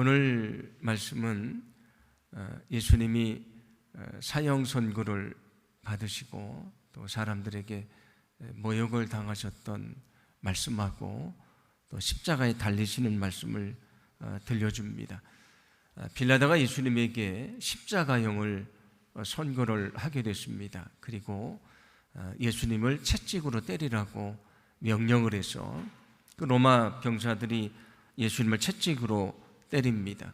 오늘 말씀은 어, 예수님이 어, 사형 선고를 받으시고 또 사람들에게 모욕을 당하셨던 말씀하고 또 십자가에 달리시는 말씀을 어, 들려줍니다. 빌라다가 예수님에게 십자가형을 선고를 하게 됐습니다. 그리고 예수님을 채찍으로 때리라고 명령을 해서 그 로마 병사들이 예수님을 채찍으로 때립니다.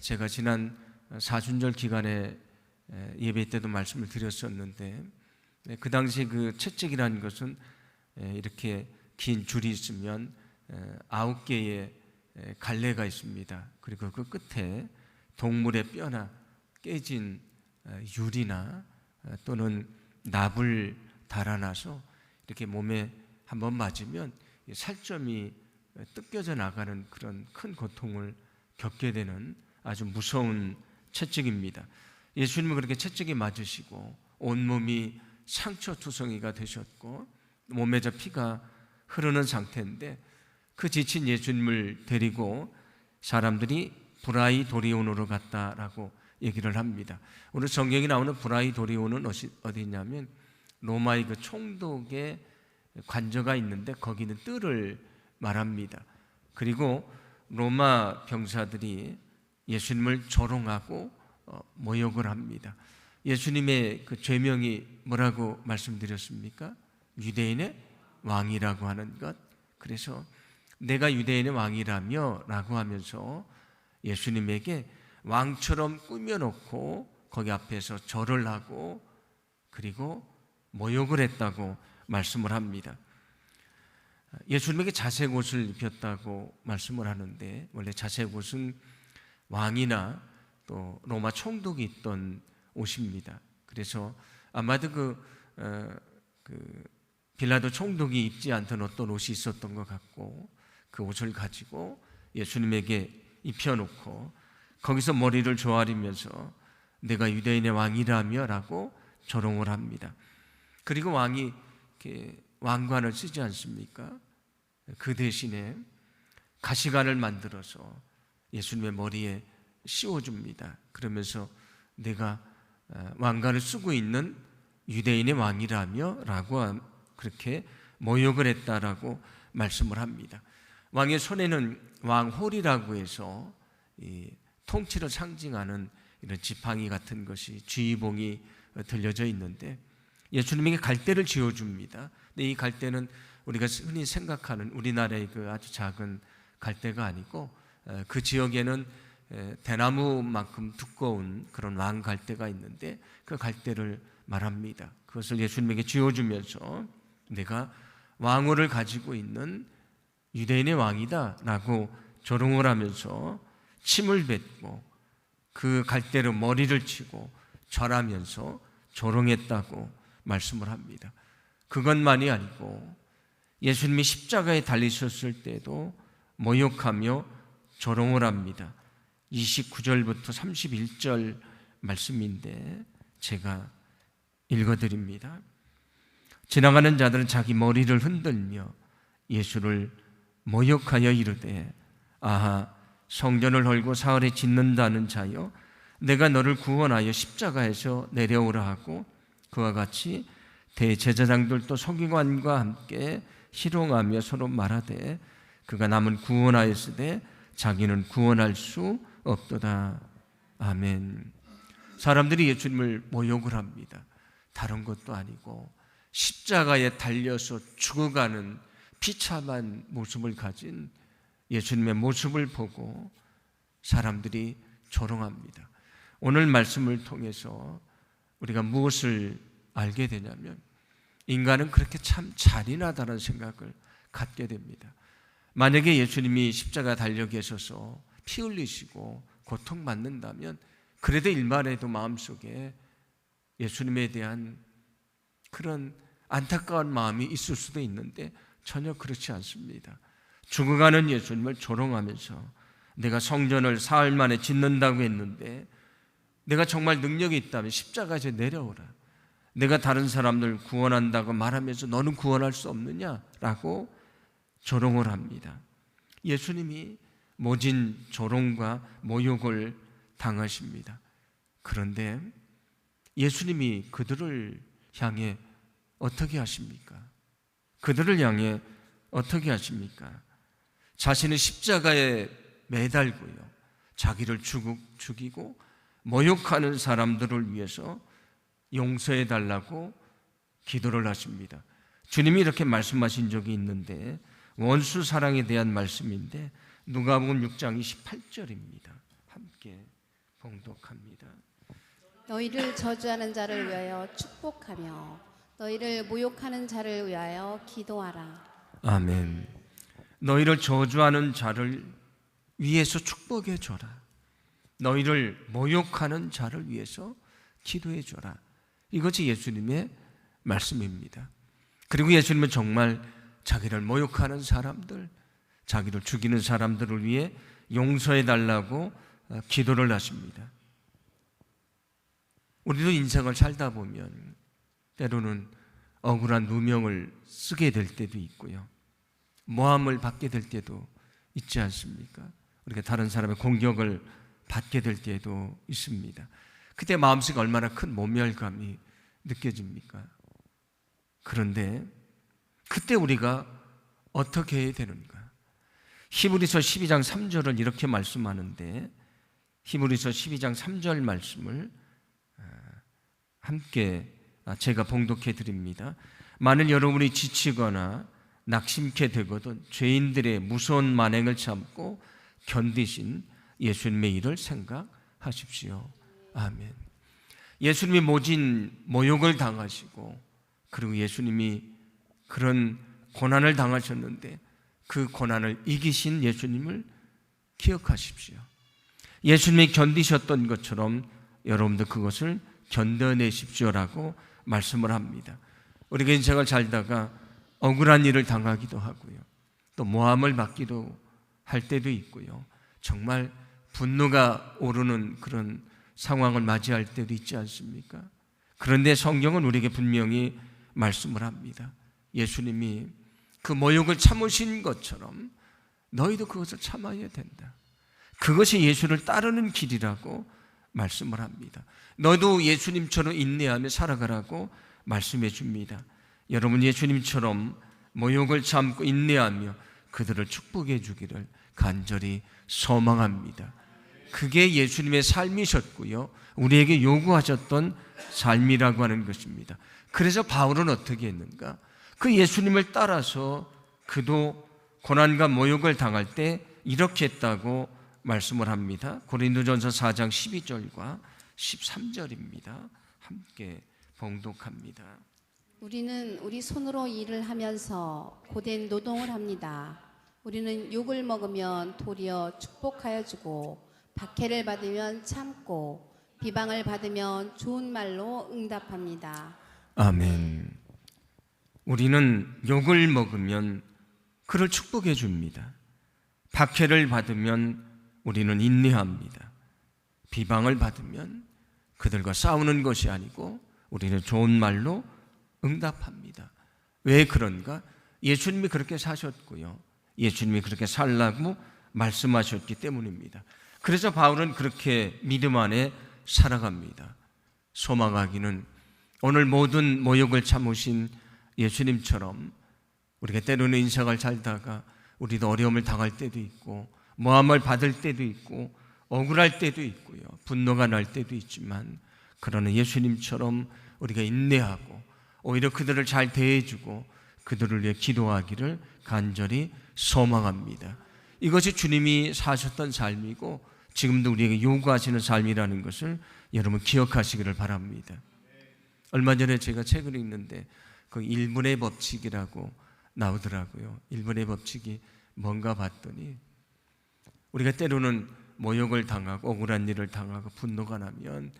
제가 지난 사순절 기간에 예배 때도 말씀을 드렸었는데 그 당시 그 채찍이라는 것은 이렇게 긴 줄이 있으면 아홉 개의 갈래가 있습니다. 그리고 그 끝에 동물의 뼈나 깨진 유리나 또는 납을 달아놔서 이렇게 몸에 한번 맞으면 살점이 뜯겨져 나가는 그런 큰 고통을 겪게 되는 아주 무서운 채찍입니다. 예수님은 그렇게 채찍에 맞으시고 온몸이 상처 투성이가 되셨고 몸에 저 피가 흐르는 상태인데 그 지친 예수님을 데리고 사람들이 브라이 도리온으로 갔다라고 얘기를 합니다. 오늘 성경에 나오는 브라이 도리온은 어디 있냐면 로마의 그 총독의 관저가 있는데 거기는 뜰을 말합니다. 그리고 로마 병사들이 예수님을 조롱하고 어, 모욕을 합니다. 예수님의 그 죄명이 뭐라고 말씀드렸습니까? 유대인의 왕이라고 하는 것. 그래서 내가 유대인의 왕이라며 라고 하면서 예수님에게 왕처럼 꾸며놓고 거기 앞에서 절을 하고 그리고 모욕을 했다고 말씀을 합니다. 예수님에게 자색 옷을 입혔다고 말씀을 하는데 원래 자색 옷은 왕이나 또 로마 총독이 있던 옷입니다. 그래서 아마도 그, 어, 그 빌라도 총독이 입지 않던 어떤 옷이 있었던 것 같고 그 옷을 가지고 예수님에게 입혀놓고 거기서 머리를 조아리면서 내가 유대인의 왕이라며라고 조롱을 합니다. 그리고 왕이 왕관을 쓰지 않습니까? 그 대신에 가시관을 만들어서 예수님의 머리에 씌워줍니다. 그러면서 내가 어, 왕관을 쓰고 있는 유대인의 왕이라며 라고 그렇게 모욕을 했다라고 말씀을 합니다. 왕의 손에는 왕홀이라고 해서 통치를 상징하는 이런 지팡이 같은 것이 쥐봉이 들려져 있는데 예수님에게 갈대를 지어줍니다. 근데 이 갈대는 우리가 흔히 생각하는 우리나라의 그 아주 작은 갈대가 아니고 그 지역에는 대나무만큼 두꺼운 그런 왕 갈대가 있는데 그 갈대를 말합니다. 그것을 예수님에게 쥐어주면서 내가 왕호를 가지고 있는 유대인의 왕이다라고 조롱을 하면서 침을 뱉고 그 갈대로 머리를 치고 절하면서 조롱했다고 말씀을 합니다. 그것만이 아니고 예수님이 십자가에 달리셨을 때도 모욕하며 조롱을 합니다. 29절부터 31절 말씀인데 제가 읽어드립니다. 지나가는 자들은 자기 머리를 흔들며 예수를 모욕하여 이르되 아하 성전을 헐고 사흘에 짓는다는 자여 내가 너를 구원하여 십자가에서 내려오라 하고 그와 같이 대제사장들도 서기관과 함께 희롱하며 서로 말하되 그가 남은 구원하였으되 자기는 구원할 수 없도다. 아멘. 사람들이 예수님을 모욕을 합니다. 다른 것도 아니고 십자가에 달려서 죽어가는 비참한 모습을 가진 예수님의 모습을 보고 사람들이 조롱합니다. 오늘 말씀을 통해서 우리가 무엇을 알게 되냐면 인간은 그렇게 참 잔인하다는 생각을 갖게 됩니다. 만약에 예수님이 십자가 달려 계셔서 피 흘리시고 고통받는다면 그래도 일말에도 마음속에 예수님에 대한 그런 안타까운 마음이 있을 수도 있는데 전혀 그렇지 않습니다. 죽어가는 예수님을 조롱하면서 내가 성전을 사흘 만에 짓는다고 했는데 내가 정말 능력이 있다면 십자가에 내려오라. 내가 다른 사람들 구원한다고 말하면서 너는 구원할 수 없느냐라고 조롱을 합니다. 예수님이 모진 조롱과 모욕을 당하십니다. 그런데 예수님이 그들을 향해 어떻게 하십니까? 그들을 향해 어떻게 하십니까? 자신의 십자가에 매달고요. 자기를 죽이고 모욕하는 사람들을 위해서 용서해 달라고 기도를 하십니다. 주님이 이렇게 말씀하신 적이 있는데 원수 사랑에 대한 말씀인데 누가복음 6장 28절입니다. 함께 봉독합니다. 너희를 저주하는 자를 위하여 축복하며 너희를 모욕하는 자를 위하여 기도하라. 아멘. 너희를 저주하는 자를 위해서 축복해 줘라. 너희를 모욕하는 자를 위해서 기도해 줘라. 이것이 예수님의 말씀입니다. 그리고 예수님은 정말 자기를 모욕하는 사람들, 자기를 죽이는 사람들을 위해 용서해 달라고 기도를 하십니다. 우리도 인생을 살다 보면 때로는 억울한 누명을 쓰게 될 때도 있고요. 모함을 받게 될 때도 있지 않습니까? 우리가 다른 사람의 공격을 받게 될 때도 있습니다. 그때 마음속에 얼마나 큰 모멸감이 느껴집니까? 그런데 그때 우리가 어떻게 해야 되는가? 히브리서 12장 3절을 이렇게 말씀하는데 히브리서 12장 3절 말씀을 아, 함께 아, 제가 봉독해 드립니다. 만일 여러분이 지치거나 낙심케 되거든 죄인들의 무서운 만행을 참고 견디신 예수님의 일을 생각하십시오. 아멘. 예수님이 모진 모욕을 당하시고 그리고 예수님이 그런 고난을 당하셨는데 그 고난을 이기신 예수님을 기억하십시오. 예수님이 견디셨던 것처럼 여러분도 그것을 견뎌내십시오라고 말씀을 합니다. 우리가 인생을 살다가 억울한 일을 당하기도 하고요. 또 모함을 받기도 할 때도 있고요. 정말 분노가 오르는 그런 상황을 맞이할 때도 있지 않습니까? 그런데 성경은 우리에게 분명히 말씀을 합니다. 예수님이 그 모욕을 참으신 것처럼 너희도 그것을 참아야 된다. 그것이 예수를 따르는 길이라고 말씀을 합니다. 너도 예수님처럼 인내하며 살아가라고 말씀해 줍니다. 여러분 예수님처럼 모욕을 참고 인내하며 그들을 축복해 주기를 간절히 소망합니다. 그게 예수님의 삶이셨고요. 우리에게 요구하셨던 삶이라고 하는 것입니다. 그래서 바울은 어떻게 했는가? 그 예수님을 따라서 그도 고난과 모욕을 당할 때 이렇게 했다고 말씀을 합니다. 고린도전서 4장 12절과 13절입니다. 함께 봉독합니다. 우리는 우리 손으로 일을 하면서 고된 노동을 합니다. 우리는 욕을 먹으면 도리어 축복하여 주고 박해를 받으면 참고 비방을 받으면 좋은 말로 응답합니다. 아멘. 우리는 욕을 먹으면 그를 축복해 줍니다. 박해를 받으면 우리는 인내합니다. 비방을 받으면 그들과 싸우는 것이 아니고 우리는 좋은 말로 응답합니다. 왜 그런가? 예수님이 그렇게 사셨고요. 예수님이 그렇게 살라고 말씀하셨기 때문입니다. 그래서 바울은 그렇게 믿음 안에 살아갑니다. 소망하기는 오늘 모든 모욕을 참으신 예수님처럼 우리가 때로는 인생을 살다가 우리도 어려움을 당할 때도 있고 모함을 받을 때도 있고 억울할 때도 있고요. 분노가 날 때도 있지만 그러나 예수님처럼 우리가 인내하고 오히려 그들을 잘 대해주고 그들을 위해 기도하기를 간절히 소망합니다. 이것이 주님이 사셨던 삶이고 지금도 우리에게 요구하시는 삶이라는 것을 여러분 기억하시기를 바랍니다. 얼마 전에 제가 책을 읽는데 그 1분의 법칙이라고 나오더라고요. 1분의 법칙이 뭔가 봤더니 우리가 때로는 모욕을 당하고 억울한 일을 당하고 분노가 나면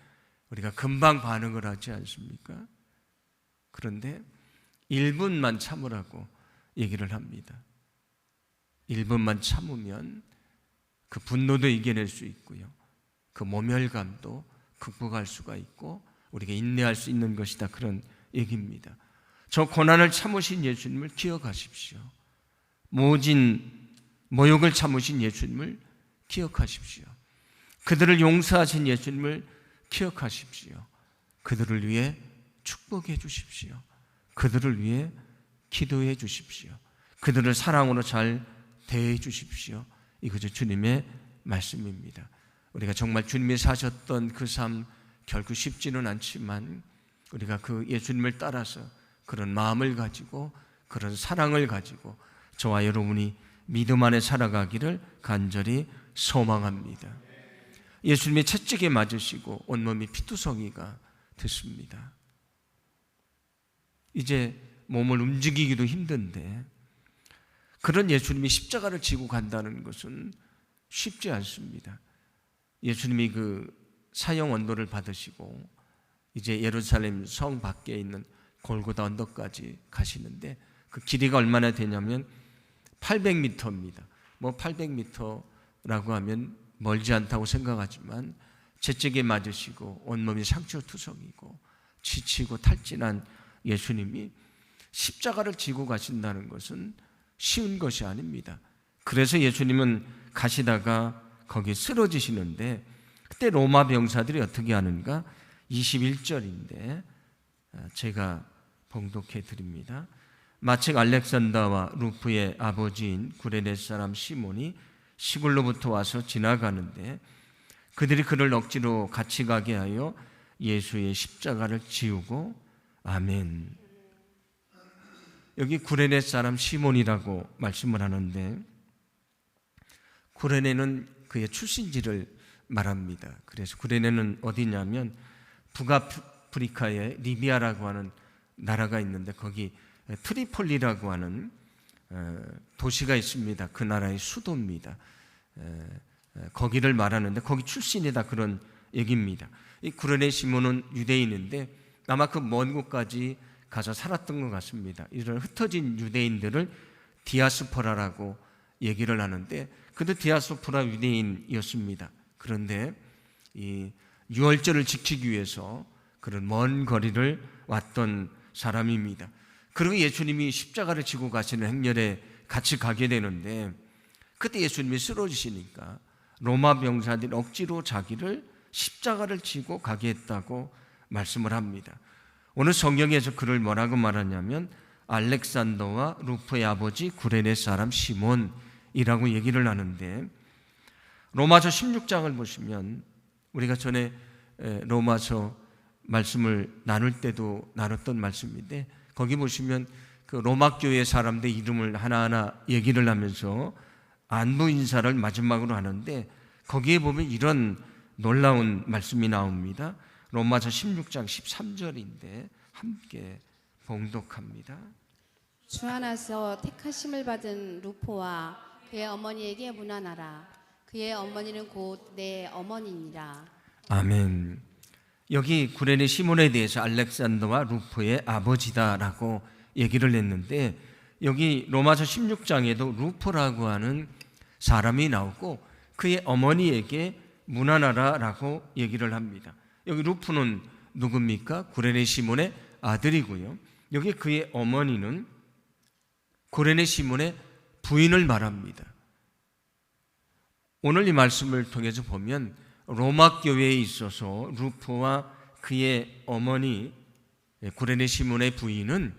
우리가 금방 반응을 하지 않습니까? 그런데 1분만 참으라고 얘기를 합니다. 1분만 참으면 그 분노도 이겨낼 수 있고요. 그 모멸감도 극복할 수가 있고 우리가 인내할 수 있는 것이다. 그런 얘기입니다. 저 고난을 참으신 예수님을 기억하십시오. 모진 모욕을 참으신 예수님을 기억하십시오. 그들을 용서하신 예수님을 기억하십시오. 그들을 위해 축복해 주십시오. 그들을 위해 기도해 주십시오. 그들을 사랑으로 잘 대해 주십시오. 이것이 주님의 말씀입니다. 우리가 정말 주님이 사셨던 그 삶 결코 쉽지는 않지만 우리가 그 예수님을 따라서 그런 마음을 가지고 그런 사랑을 가지고 저와 여러분이 믿음 안에 살아가기를 간절히 소망합니다. 예수님이 채찍에 맞으시고 온몸이 피투성이가 됐습니다. 이제 몸을 움직이기도 힘든데 그런 예수님이 십자가를 지고 간다는 것은 쉽지 않습니다. 예수님이 그 사형 언도를 받으시고 이제 예루살렘 성 밖에 있는 골고다 언덕까지 가시는데 그 길이가 얼마나 되냐면 800m입니다. 뭐 800m라고 하면 멀지 않다고 생각하지만 채찍에 맞으시고 온몸이 상처투성이고 지치고 탈진한 예수님이 십자가를 지고 가신다는 것은 쉬운 것이 아닙니다. 그래서 예수님은 가시다가 거기 쓰러지시는데 그때 로마 병사들이 어떻게 하는가? 21절인데 제가 봉독해 드립니다. 마침 알렉산더와 루프의 아버지인 구레네 사람 시몬이 시골로부터 와서 지나가는데 그들이 그를 억지로 같이 가게 하여 예수의 십자가를 지우고 아멘. 여기 구레네 사람 시몬이라고 말씀을 하는데 구레네는 그의 출신지를 말합니다. 그래서 구레네는 어디냐면 북아프리카의 리비아라고 하는 나라가 있는데 거기 트리폴리라고 하는 어, 도시가 있습니다. 그 나라의 수도입니다. 거기를 말하는데 거기 출신이다 그런 얘기입니다. 이 구레네 시몬은 유대인인데 아마 그 먼 곳까지 가서 살았던 것 같습니다. 이런 흩어진 유대인들을 디아스포라라고 얘기를 하는데 그도 디아스포라 유대인이었습니다. 그런데 이 유월절을 지키기 위해서 그런 먼 거리를 왔던 사람입니다. 그리고 예수님이 십자가를 지고 가시는 행렬에 같이 가게 되는데 그때 예수님이 쓰러지시니까 로마 병사들이 억지로 자기를 십자가를 지고 가게 했다고 말씀을 합니다. 오늘 성경에서 그를 뭐라고 말하냐면 알렉산더와 루프의 아버지 구레네 사람 시몬이라고 얘기를 하는데 로마서 16장을 보시면 우리가 전에 로마서 말씀을 나눌 때도 나눴던 말씀인데 거기 보시면 그 로마 교회 사람들 이름을 하나하나 얘기를 하면서 안부 인사를 마지막으로 하는데 거기에 보면 이런 놀라운 말씀이 나옵니다. 로마서 16장 13절인데 함께 봉독합니다. 주 안에서 택하심을 받은 루포와 그의 어머니에게 문안하라. 그의 어머니는 곧 내 어머니니라. 아멘. 여기 구레네 시몬에 대해서 알렉산더와 루프의 아버지다라고 얘기를 했는데 여기 로마서 16장에도 루프라고 하는 사람이 나오고 그의 어머니에게 문안하라라고 얘기를 합니다. 여기 루프는 누굽니까? 구레네 시몬의 아들이고요. 여기 그의 어머니는 구레네 시몬의 부인을 말합니다. 오늘 이 말씀을 통해서 보면 로마 교회에 있어서 루프와 그의 어머니 구레네 시몬의 부인은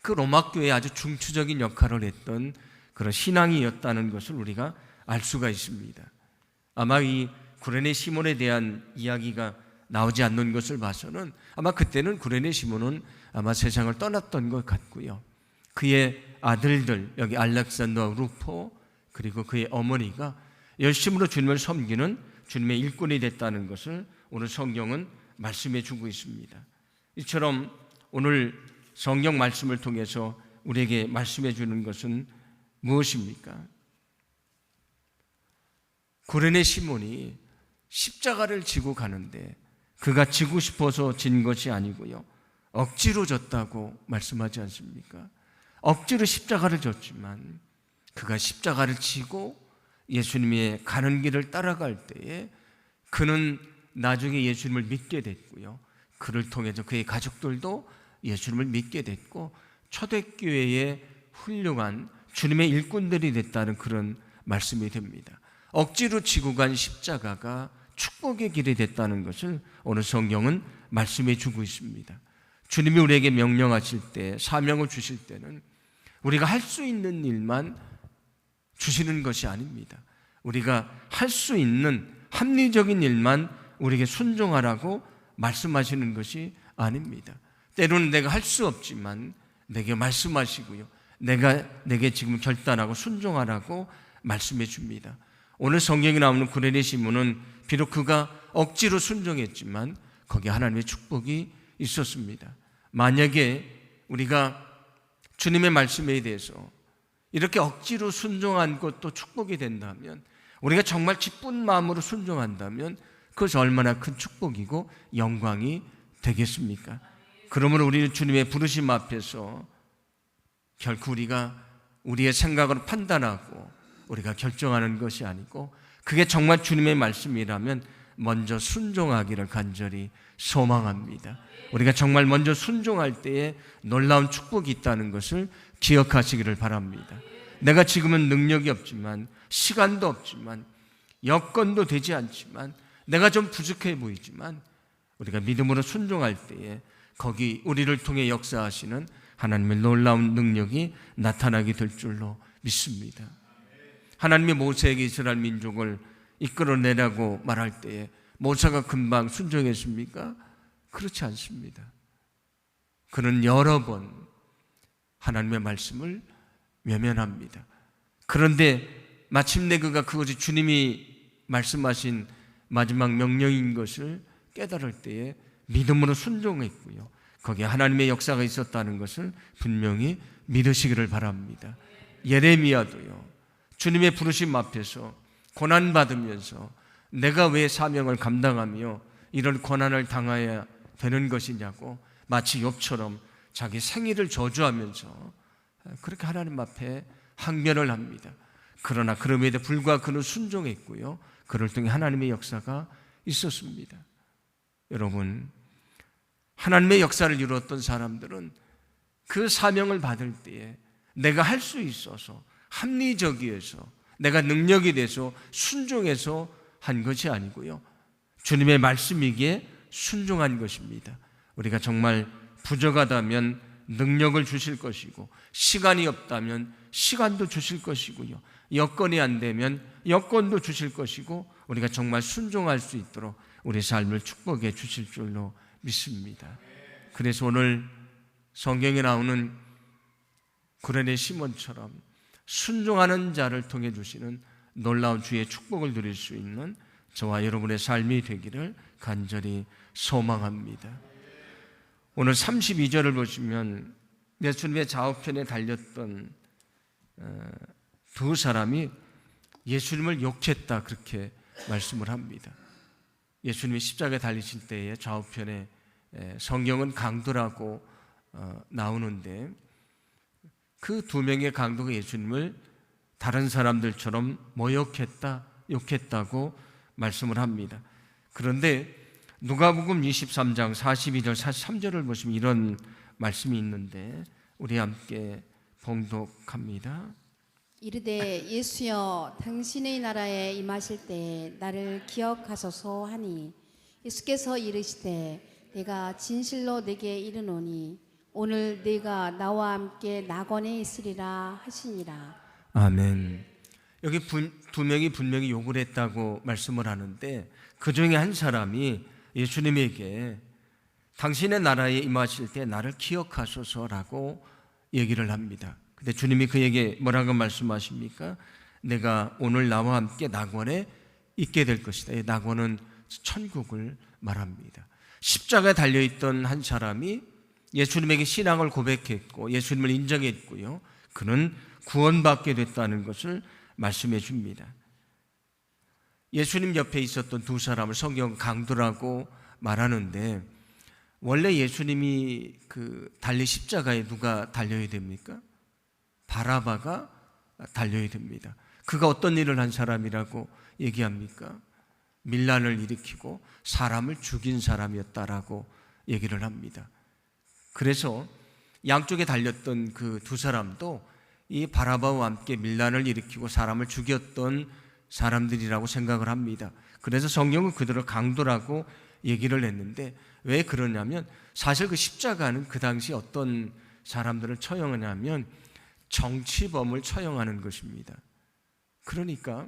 그 로마 교회에 아주 중추적인 역할을 했던 그런 신앙이었다는 것을 우리가 알 수가 있습니다. 아마 이 구레네 시몬에 대한 이야기가 나오지 않는 것을 봐서는 아마 그때는 구레네 시몬은 아마 세상을 떠났던 것 같고요. 그의 아들들 여기 알렉산더 루포 그리고 그의 어머니가 열심으로 주님을 섬기는 주님의 일꾼이 됐다는 것을 오늘 성경은 말씀해 주고 있습니다. 이처럼 오늘 성경 말씀을 통해서 우리에게 말씀해 주는 것은 무엇입니까? 구레네 시몬이 십자가를 지고 가는데 그가 지고 싶어서 진 것이 아니고요. 억지로 졌다고 말씀하지 않습니까? 억지로 십자가를 졌지만 그가 십자가를 지고 예수님의 가는 길을 따라갈 때에 그는 나중에 예수님을 믿게 됐고요. 그를 통해서 그의 가족들도 예수님을 믿게 됐고 초대교회의 훌륭한 주님의 일꾼들이 됐다는 그런 말씀이 됩니다. 억지로 지고 간 십자가가 축복의 길이 됐다는 것을 오늘 성경은 말씀해 주고 있습니다. 주님이 우리에게 명령하실 때, 사명을 주실 때는 우리가 할 수 있는 일만 주시는 것이 아닙니다. 우리가 할 수 있는 합리적인 일만 우리에게 순종하라고 말씀하시는 것이 아닙니다. 때로는 내가 할 수 없지만 내게 말씀하시고요. 내가 내게 지금 결단하고 순종하라고 말씀해 줍니다. 오늘 성경에 나오는 구레네 시몬은 비록 그가 억지로 순종했지만 거기에 하나님의 축복이 있었습니다. 만약에 우리가 주님의 말씀에 대해서 이렇게 억지로 순종한 것도 축복이 된다면 우리가 정말 기쁜 마음으로 순종한다면 그것이 얼마나 큰 축복이고 영광이 되겠습니까? 그러므로 우리는 주님의 부르심 앞에서 결코 우리가 우리의 생각으로 판단하고 우리가 결정하는 것이 아니고 그게 정말 주님의 말씀이라면 먼저 순종하기를 간절히 소망합니다. 우리가 정말 먼저 순종할 때에 놀라운 축복이 있다는 것을 기억하시기를 바랍니다. 내가 지금은 능력이 없지만 시간도 없지만 여건도 되지 않지만 내가 좀 부족해 보이지만 우리가 믿음으로 순종할 때에 거기 우리를 통해 역사하시는 하나님의 놀라운 능력이 나타나게 될 줄로 믿습니다. 하나님이 모세에게 이스라엘 민족을 이끌어내라고 말할 때에 모세가 금방 순종했습니까? 그렇지 않습니다. 그는 여러 번 하나님의 말씀을 외면합니다. 그런데 마침내 그가 그것이 주님이 말씀하신 마지막 명령인 것을 깨달을 때에 믿음으로 순종했고요. 거기에 하나님의 역사가 있었다는 것을 분명히 믿으시기를 바랍니다. 예레미야도요. 주님의 부르심 앞에서 고난 받으면서 내가 왜 사명을 감당하며 이런 고난을 당해야 되는 것이냐고 마치 욥처럼 자기 생일을 저주하면서 그렇게 하나님 앞에 항변을 합니다. 그러나 그럼에도 불구하고 그는 순종했고요. 그를 통해 하나님의 역사가 있었습니다. 여러분, 하나님의 역사를 이루었던 사람들은 그 사명을 받을 때에 내가 할 수 있어서 합리적이어서 내가 능력이 돼서 순종해서 한 것이 아니고요. 주님의 말씀이기에 순종한 것입니다. 우리가 정말 부족하다면 능력을 주실 것이고 시간이 없다면 시간도 주실 것이고요. 여건이 안 되면 여건도 주실 것이고 우리가 정말 순종할 수 있도록 우리 삶을 축복해 주실 줄로 믿습니다. 그래서 오늘 성경에 나오는 구레네 시몬처럼 순종하는 자를 통해 주시는 놀라운 주의 축복을 누릴 수 있는 저와 여러분의 삶이 되기를 간절히 소망합니다. 오늘 32절을 보시면 예수님의 좌우편에 달렸던 어, 두 사람이 예수님을 욕했다 그렇게 말씀을 합니다. 예수님이 십자가에 달리실 때에 좌우편에 에, 성경은 강도라고 어, 나오는데 그 두 명의 강도가 예수님을 다른 사람들처럼 모욕했다, 욕했다고 말씀을 합니다. 그런데 누가복음 23장 42절 43절을 보시면 이런 말씀이 있는데 우리 함께 봉독합니다. 이르되 예수여 당신의 나라에 임하실 때 나를 기억하소서 하니 예수께서 이르시되 내가 진실로 내게 이르노니 오늘 내가 나와 함께 낙원에 있으리라 하시니라 아멘. 여기 분- 두 명이 분명히 욕을 했다고 말씀을 하는데 그 중에 한 사람이 예수님에게 당신의 나라에 임하실 때 나를 기억하소서라고 얘기를 합니다. 근데 주님이 그에게 뭐라고 말씀하십니까? 내가 오늘 나와 함께 낙원에 있게 될 것이다. 이 낙원은 천국을 말합니다. 십자가에 달려 있던 한 사람이 예수님에게 신앙을 고백했고 예수님을 인정했고요. 그는 구원받게 됐다는 것을 말씀해 줍니다. 예수님 옆에 있었던 두 사람을 성경 강도라고 말하는데 원래 예수님이 그 달리 십자가에 누가 달려야 됩니까? 바라바가 달려야 됩니다. 그가 어떤 일을 한 사람이라고 얘기합니까? 밀란을 일으키고 사람을 죽인 사람이었다라고 얘기를 합니다. 그래서 양쪽에 달렸던 그 두 사람도 이 바라바와 함께 밀란을 일으키고 사람을 죽였던 사람들이라고 생각을 합니다. 그래서 성경은 그들을 강도라고 얘기를 했는데 왜 그러냐면 사실 그 십자가는 그 당시 어떤 사람들을 처형하냐면 정치범을 처형하는 것입니다. 그러니까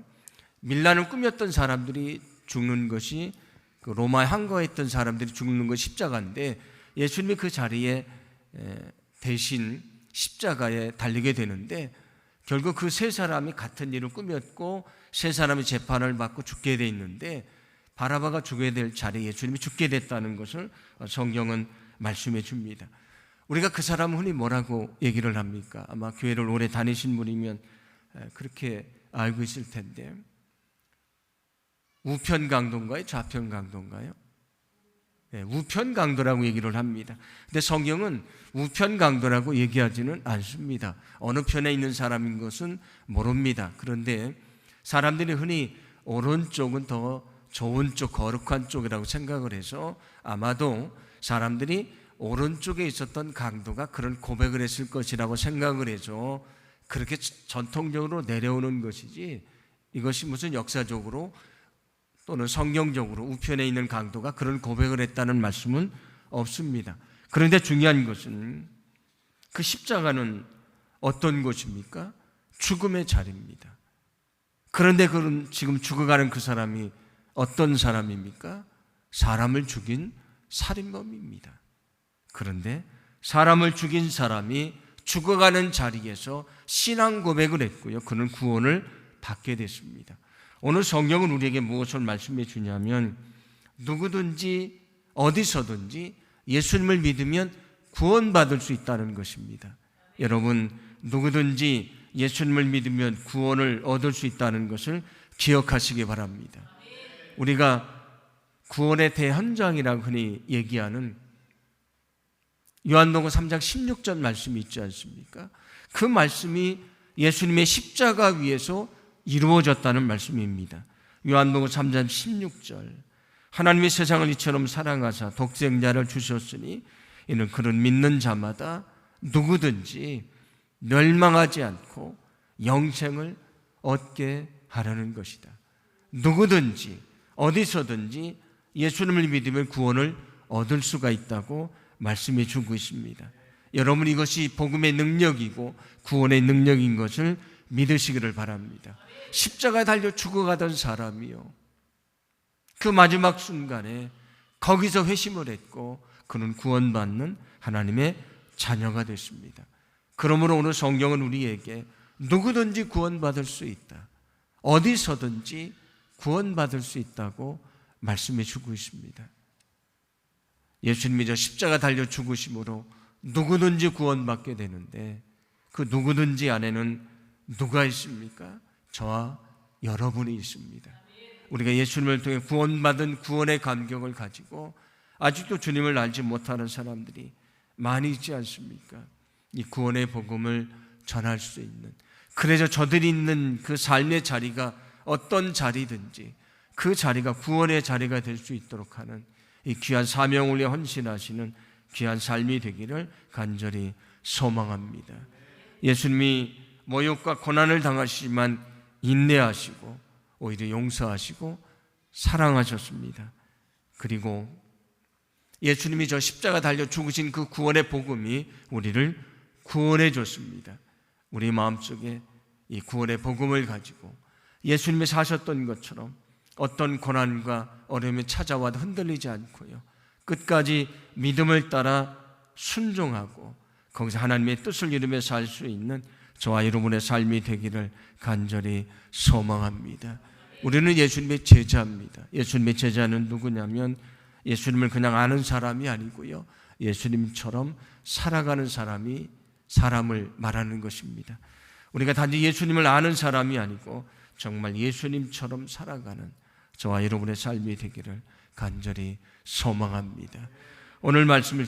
밀란을 꾸몄던 사람들이 죽는 것이 그 로마에 항거했던 사람들이 죽는 것이 십자가인데 예수님이 그 자리에 에, 대신 십자가에 달리게 되는데 결국 그 세 사람이 같은 일을 꾸몄고 세 사람이 재판을 받고 죽게 돼 있는데 바라바가 죽게 될 자리에 예수님이 죽게 됐다는 것을 성경은 말씀해 줍니다. 우리가 그 사람을 흔히 뭐라고 얘기를 합니까? 아마 교회를 오래 다니신 분이면 에, 그렇게 알고 있을 텐데 우편 강도인가요? 좌편 강도인가요? 네, 우편 강도라고 얘기를 합니다. 근데 성경은 우편 강도라고 얘기하지는 않습니다. 어느 편에 있는 사람인 것은 모릅니다. 그런데 사람들이 흔히 오른쪽은 더 좋은 쪽, 거룩한 쪽이라고 생각을 해서 아마도 사람들이 오른쪽에 있었던 강도가 그런 고백을 했을 것이라고 생각을 해서 그렇게 전통적으로 내려오는 것이지 이것이 무슨 역사적으로 또는 성경적으로 우편에 있는 강도가 그런 고백을 했다는 말씀은 없습니다. 그런데 중요한 것은 그 십자가는 어떤 곳입니까? 죽음의 자리입니다. 그런데 그런 지금 죽어가는 그 사람이 어떤 사람입니까? 사람을 죽인 살인범입니다. 그런데 사람을 죽인 사람이 죽어가는 자리에서 신앙 고백을 했고요. 그는 구원을 받게 됐습니다. 오늘 성경은 우리에게 무엇을 말씀해 주냐면 누구든지 어디서든지 예수님을 믿으면 구원받을 수 있다는 것입니다. 여러분, 누구든지 예수님을 믿으면 구원을 얻을 수 있다는 것을 기억하시기 바랍니다. 우리가 구원의 대현장이라고 흔히 얘기하는 요한복음 3장 16절 말씀이 있지 않습니까? 그 말씀이 예수님의 십자가 위에서 이루어졌다는 말씀입니다. 요한복음 3장 16절. 하나님의 세상을 이처럼 사랑하사 독생자를 주셨으니 이는 그런 믿는 자마다 누구든지 멸망하지 않고 영생을 얻게 하려는 것이다. 누구든지 어디서든지 예수님을 믿으면 구원을 얻을 수가 있다고 말씀해 주고 있습니다. 여러분 이것이 복음의 능력이고 구원의 능력인 것을 믿으시기를 바랍니다. 십자가에 달려 죽어가던 사람이요. 그 마지막 순간에 거기서 회심을 했고 그는 구원받는 하나님의 자녀가 됐습니다. 그러므로 오늘 성경은 우리에게 누구든지 구원받을 수 있다. 어디서든지 구원받을 수 있다고 말씀해 주고 있습니다. 예수님이 저 십자가 달려 죽으심으로 누구든지 구원받게 되는데 그 누구든지 안에는 누가 있습니까? 저와 여러분이 있습니다. 우리가 예수님을 통해 구원받은 구원의 감격을 가지고 아직도 주님을 알지 못하는 사람들이 많이 있지 않습니까? 이 구원의 복음을 전할 수 있는 그래서 저들이 있는 그 삶의 자리가 어떤 자리든지 그 자리가 구원의 자리가 될 수 있도록 하는 이 귀한 사명을 위해 헌신하시는 귀한 삶이 되기를 간절히 소망합니다. 예수님이 모욕과 고난을 당하시지만 인내하시고 오히려 용서하시고 사랑하셨습니다. 그리고 예수님이 저 십자가 달려 죽으신 그 구원의 복음이 우리를 구원해 줬습니다. 우리 마음속에 이 구원의 복음을 가지고 예수님이 사셨던 것처럼 어떤 고난과 어려움이 찾아와도 흔들리지 않고요. 끝까지 믿음을 따라 순종하고 거기서 하나님의 뜻을 이루며 살 수 있는 저와 여러분의 삶이 되기를 간절히 소망합니다. 우리는 예수님의 제자입니다. 예수님의 제자는 누구냐면 예수님을 그냥 아는 사람이 아니고요. 예수님처럼 살아가는 사람이 사람을 말하는 것입니다. 우리가 단지 예수님을 아는 사람이 아니고 정말 예수님처럼 살아가는 저와 여러분의 삶이 되기를 간절히 소망합니다. 오늘 말씀을